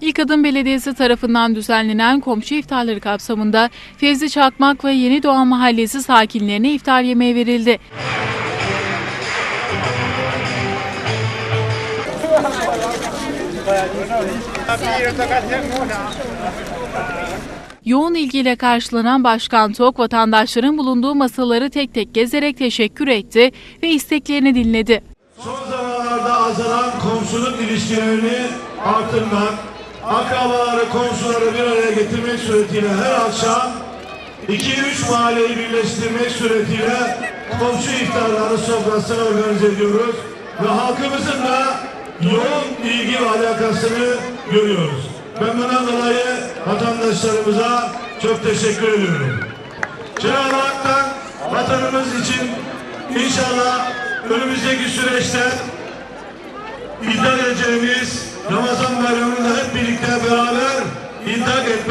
İlk Adım Belediyesi tarafından düzenlenen komşu iftarları kapsamında Fevzi Çakmak ve Yeni Doğan Mahallesi sakinlerine iftar yemeği verildi. Yoğun ilgiyle karşılanan Başkan Tok vatandaşların bulunduğu masaları tek tek gezerek teşekkür etti ve isteklerini dinledi. Son zamanlarda azalan komşuluk ilişkilerini artırmak, akrabaları, komşuları bir araya getirmek suretiyle her akşam 2-3 mahalleyi birleştirmek suretiyle komşu iftarları sofrasını organize ediyoruz. Ve halkımızın da yoğun ilgi ve alakasını görüyoruz. Ben bundan dolayı vatandaşlarımıza çok teşekkür ediyorum. Cenab-ı Hak'tan vatanımız için inşallah önümüzdeki süreçte iddia edeceğimiz Ramazan Finlândia, eles